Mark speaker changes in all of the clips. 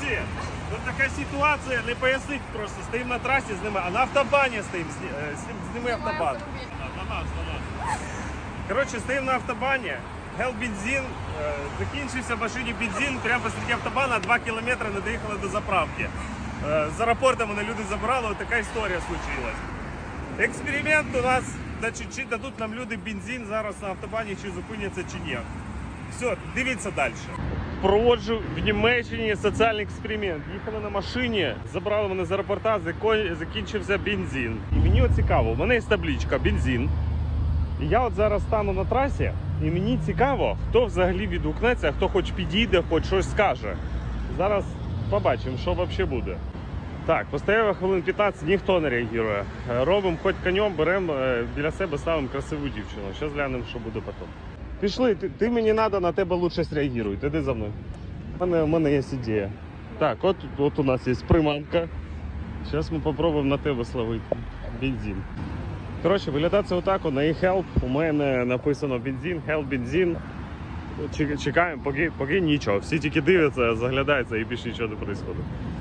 Speaker 1: Друзі, тут така ситуація, не пояснить просто. Стоїмо на трасі, знімаємо, а на автобані стоїмо, зні- е, зніми автобан. Коротше, стоїмо на автобані, гел бензин, е, закінчився в машині бензин, прямо посреди автобана, 2 кілометри не доїхали до заправки. Е, З аеропорту мене люди забрали, от така історія случилась. Експеримент у нас, значить, чи дадуть нам люди бензин зараз на автобані, чи зупиняться, чи ні. Все, дивіться далі. Проводжу в Німеччині соціальний експеримент. Їхали на машині, забрали мене з аеропорта, закінчився бензин. І мені цікаво, у мене є табличка бензин. І я от зараз стану на трасі, і мені цікаво, хто взагалі відгукнеться, хто хоч підійде, хоч щось скаже. Зараз побачимо, що взагалі буде. Так, постояв хвилин 15, ніхто не реагує. Е, Робимо хоч конем, беремо е, біля себе ставимо красиву дівчину. Зараз глянемо, що буде потім. Пішли, ти, ти мені треба, на тебе лучше среагуй. Іди за мною. У мене, у мене є ідея. Так, от, от у нас є приманка. Зараз ми спробуємо на тебе словити бензин. Коротше, виглядає це отак, на e-help. У мене написано бензин, help бензин. Чекаємо, поки, поки нічого. Всі тільки дивляться, заглядаються і більше нічого не відбувається.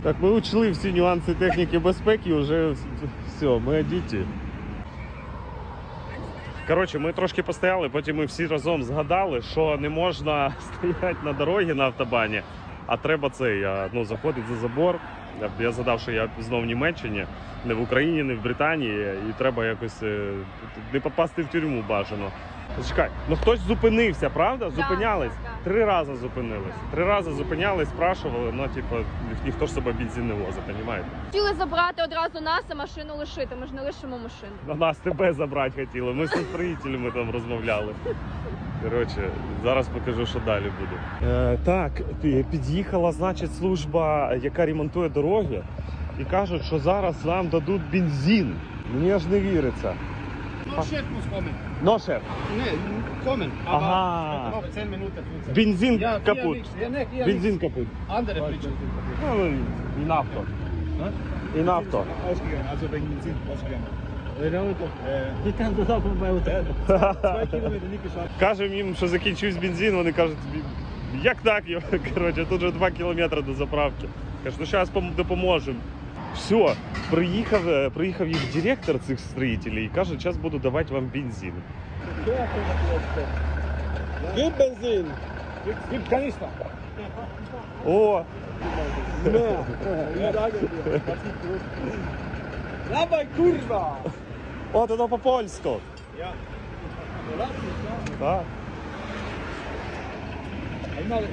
Speaker 1: Так, ми учли всі нюанси техніки безпеки, вже все, ми одіті. Коротше, ми трошки постояли, потім ми всі разом згадали, що не можна стояти на дорозі на автобані, а треба цей, а, ну, заходити за забор. Я, згадав, що я знову в Німеччині, не в Україні, не в Британії, і треба якось е, не попасти в тюрму бажано. Чекай, ну хтось зупинився, правда? Зупинялись?
Speaker 2: так, так.
Speaker 1: Три рази зупинились. Три рази зупинялись, спрашували, ну типу, ніхто ж себе бензин не возить, розумієте?
Speaker 2: Хотіли забрати одразу нас, а машину лишити. Ми ж не лишимо машину.
Speaker 1: На нас тебе забрати хотіли. Ми з строїтелями там розмовляли. Коротше, зараз покажу, що далі буде. Е, так, пі- під'їхала, значить, служба, яка ремонтує дороги, і кажуть, що зараз нам дадуть бензин. Мені аж не віриться.
Speaker 3: No, Chef muss kommen.
Speaker 1: Ну, шеф,
Speaker 3: Nee, kommen. Aber
Speaker 1: Aha.
Speaker 3: noch 10 Minuten. 15.
Speaker 1: бензин
Speaker 3: Ja, hier
Speaker 1: капут.
Speaker 3: nichts. Ja, nee, hier
Speaker 1: Бензин
Speaker 3: nichts.
Speaker 1: капут.
Speaker 3: Andere Britsche.
Speaker 1: Ну, і нафто. І нафто.
Speaker 3: Ausgegangen, also wegen Benzin ausgegangen. Äh, die kann das auch. Zwei Kilometer nicht geschafft.
Speaker 1: Кажемо їм, що закінчився бензин, вони кажуть, як так? Коротше, тут вже 2 кілометри до заправки. Кажуть, ну зараз допоможемо. Все, приїхав, е, приїхав їх директор цих строїтелів і каже, зараз буду давати вам бензин.
Speaker 3: Gib Benzin. Gib Kanister.
Speaker 1: О,
Speaker 3: Dawaj, kurwa!
Speaker 1: о, то по-польську.
Speaker 3: Ja.
Speaker 1: Так.
Speaker 3: Einmal